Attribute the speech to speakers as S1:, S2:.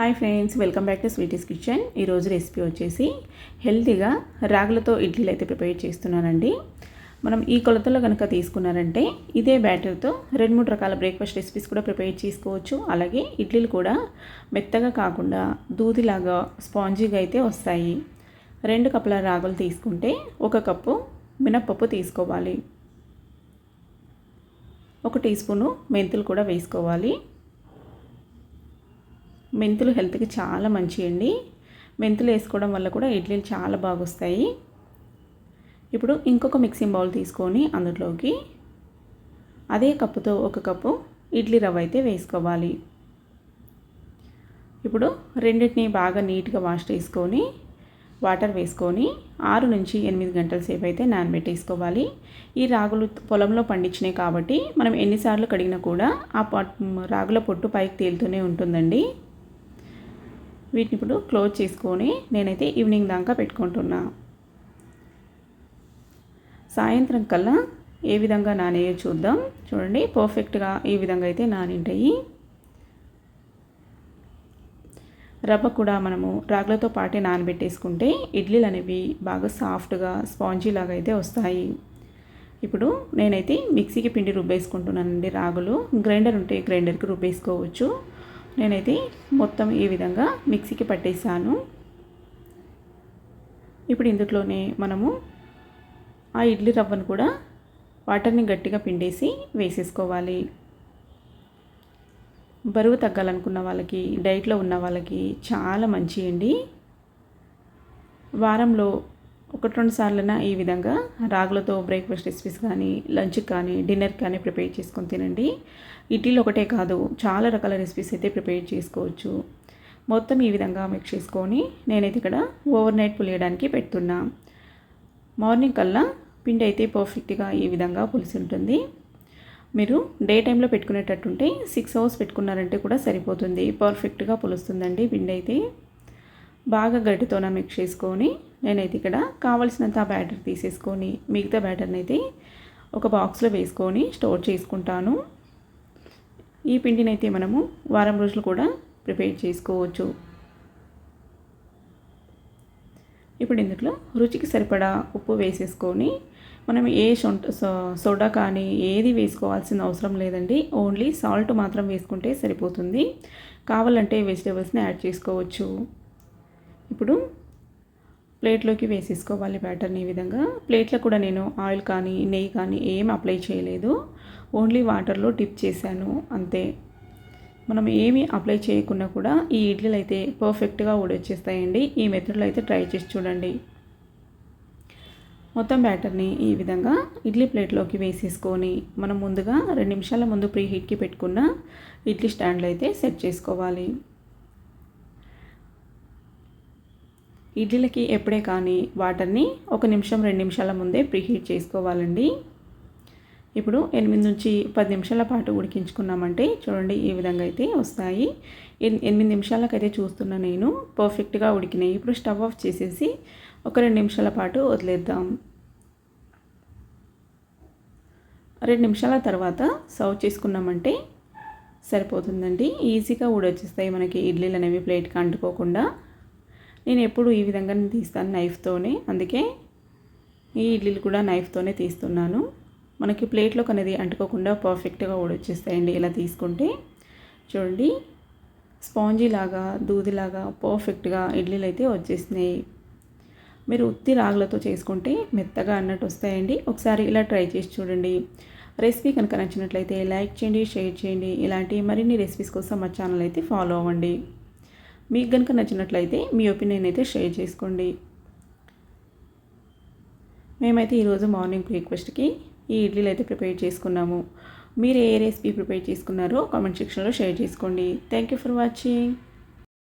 S1: Hi friends welcome back to Sweety's kitchen. ఈరోజు recipe వచ్చేసి హెల్తీగా రాగులతో ఇడ్లీలు అయితే ప్రిపేర్ చేస్తున్నానండి. మనం ఈ కొలతలో కనుక తీసుకున్నారంటే ఇదే బ్యాటర్తో రెండు మూడు రకాల బ్రేక్ఫాస్ట్ రెసిపీస్ కూడా ప్రిపేర్ చేసుకోవచ్చు. అలాగే ఇడ్లీలు కూడా మెత్తగా కాకుండా దూదిలాగా స్పాంజీగా అయితే వస్తాయి. రెండు కప్పుల రాగులు తీసుకుంటే ఒక కప్పు మినప్పప్పు తీసుకోవాలి. ఒక టీ స్పూను మెంతులు కూడా వేసుకోవాలి. మెంతులు హెల్త్కి చాలా మంచి అండి మెంతులు వేసుకోవడం వల్ల కూడా ఇడ్లీలు చాలా బాగా వస్తాయి ఇప్పుడు ఇంకొక మిక్సింగ్ బౌల్ తీసుకొని అందులోకి అదే కప్పుతో ఒక కప్పు ఇడ్లీ రవ్వ అయితే వేసుకోవాలి. ఇప్పుడు రెండింటిని బాగా నీట్గా వాష్ చేసుకొని వాటర్ వేసుకొని ఆరు నుంచి ఎనిమిది గంటల సేపు అయితే నానబెట్టేసుకోవాలి. ఈ రాగులు పొలంలో పండించినాయి కాబట్టి మనం ఎన్నిసార్లు కడిగినా కూడా ఆ రాగుల పొట్టు పైకి తేలుతూనే ఉంటుందండి. వీటిని ఇప్పుడు క్లోజ్ చేసుకొని నేనైతే ఈవినింగ్ దాకా పెట్టుకుంటున్నా. సాయంత్రం కల్లా ఏ విధంగా నానేయో చూద్దాం. చూడండి పర్ఫెక్ట్గా ఈ విధంగా అయితే నానింటాయి. రవ్వ కూడా మనము రాగులతో పాటే నానబెట్టేసుకుంటే ఇడ్లీలు అనేవి బాగా సాఫ్ట్గా స్పాంజీ లాగా అయితే వస్తాయి. ఇప్పుడు నేనైతే మిక్సీకి పిండి రుబ్బేసుకుంటున్నానండి రాగులు. గ్రైండర్ ఉంటే గ్రైండర్కి రుబ్బేసుకోవచ్చు. నేనైతే మొత్తం ఈ విధంగా మిక్సీకి పట్టేసాను ఇప్పుడు ఇందులోనే మనము ఆ ఇడ్లీ రవ్వను కూడా వాటర్ని గట్టిగా పిండేసి వేసేసుకోవాలి. బరువు తగ్గాలనుకున్న వాళ్ళకి డైట్లో ఉన్న వాళ్ళకి చాలా మంచి అండి వారంలో ఒకటి రెండు సార్లైనా ఈ విధంగా రాగులతో బ్రేక్ఫాస్ట్ రెసిపీస్ కానీ లంచ్ కానీ డిన్నర్ కానీ ప్రిపేర్ చేసుకొని తినండి. ఇడ్లీలు ఒకటే కాదు చాలా రకాల రెసిపీస్ అయితే ప్రిపేర్ చేసుకోవచ్చు. మొత్తం ఈ విధంగా మిక్స్ చేసుకొని నేనైతే ఇక్కడ ఓవర్ నైట్ పులియడానికి పెడుతున్నా. మార్నింగ్ కల్లా పిండి అయితే పర్ఫెక్ట్గా ఈ విధంగా పులిసి ఉంటుంది. మీరు డే టైంలో పెట్టుకునేటట్టుంటే సిక్స్ అవర్స్ పెట్టుకున్నారంటే కూడా సరిపోతుంది. పర్ఫెక్ట్గా పులుస్తుందండి పిండి అయితే. బాగా గడ్డితోన మిక్స్ చేసుకొని నేనైతే ఇక్కడ కావలసినంత బ్యాటర్ తీసేసుకొని మిగతా బ్యాటర్ని అయితే ఒక బాక్స్లో వేసుకొని స్టోర్ చేసుకుంటాను. ఈ పిండిని అయితే మనము వారం రోజులు కూడా ప్రిపేర్ చేసుకోవచ్చు. ఇప్పుడు ఇందులో రుచికి సరిపడా ఉప్పు వేసేసుకొని మనం ఏ సోడా కానీ ఏది వేసుకోవాల్సిన అవసరం లేదండి. ఓన్లీ సాల్ట్ మాత్రం వేసుకుంటే సరిపోతుంది. కావాలంటే వెజిటేబుల్స్ని యాడ్ చేసుకోవచ్చు. ఇప్పుడు ప్లేట్లోకి వేసేసుకోవాలి బ్యాటర్ని ఈ విధంగా. ప్లేట్లో కూడా నేను ఆయిల్ కానీ నెయ్యి కానీ ఏం అప్లై చేయలేదు. ఓన్లీ వాటర్లో డిప్ చేశాను అంతే. మనం ఏమీ అప్లై చేయకుండా కూడా ఈ ఇడ్లీలు అయితే పర్ఫెక్ట్గా ఊడొచ్చేస్తాయండి. ఈ మెథడ్లో అయితే ట్రై చేసి చూడండి. మొత్తం బ్యాటర్ని ఈ విధంగా ఇడ్లీ ప్లేట్లోకి వేసేసుకొని మనం ముందుగా రెండు నిమిషాల ముందు ప్రీ హీట్కి పెట్టుకున్న ఇడ్లీ స్టాండ్లో అయితే సెట్ చేసుకోవాలి. ఇడ్లీలకి ఎప్పుడే కానీ వాటర్ని ఒక నిమిషం రెండు నిమిషాల ముందే ప్రీహీట్ చేసుకోవాలండి. ఇప్పుడు ఎనిమిది నుంచి పది నిమిషాల పాటు ఉడికించుకున్నామంటే చూడండి ఈ విధంగా అయితే వస్తాయి. ఎనిమిది నిమిషాలకైతే చూస్తున్నా నేను. పర్ఫెక్ట్గా ఉడికినాయి. ఇప్పుడు స్టవ్ ఆఫ్ చేసేసి ఒక రెండు నిమిషాల పాటు వదిలేద్దాం. రెండు నిమిషాల తర్వాత సర్వ్ చేసుకున్నామంటే సరిపోతుందండి. ఈజీగా ఊడొచ్చేస్తాయి మనకి ఇడ్లీలు అనేవి ప్లేట్కి అంటుకోకుండా. నేను ఎప్పుడు ఈ విధంగా తీస్తాను నైఫ్తోనే. అందుకే ఈ ఇడ్లీలు కూడా నైఫ్తోనే తీస్తున్నాను. మనకి ప్లేట్లోకి అనేది అంటుకోకుండా పర్ఫెక్ట్గా ఊడొచ్చేస్తాయండి ఇలా తీసుకుంటే. చూడండి స్పాంజీ లాగా దూదిలాగా పర్ఫెక్ట్గా ఇడ్లీలు అయితే వచ్చేసినాయి మీరు ఉత్తి రాగులతో చేసుకుంటే మెత్తగా అన్నట్టు వస్తాయండి ఒకసారి ఇలా ట్రై చేసి చూడండి. రెసిపీ కనుక నచ్చినట్లయితే లైక్ చేయండి షేర్ చేయండి. ఇలాంటి మరిన్ని రెసిపీస్ కోసం మా ఛానల్ అయితే ఫాలో అవ్వండి. మీకు కనుక నచ్చినట్లయితే మీ ఒపీనియన్ అయితే షేర్ చేసుకోండి. మేమైతే ఈరోజు మార్నింగ్ బ్రేక్ఫాస్ట్కి ఈ ఇడ్లీలు అయితే ప్రిపేర్ చేసుకున్నాము. మీరు ఏ రెసిపీ ప్రిపేర్ చేసుకున్నారో కామెంట్ సెక్షన్లో షేర్ చేసుకోండి. Thank you for watching.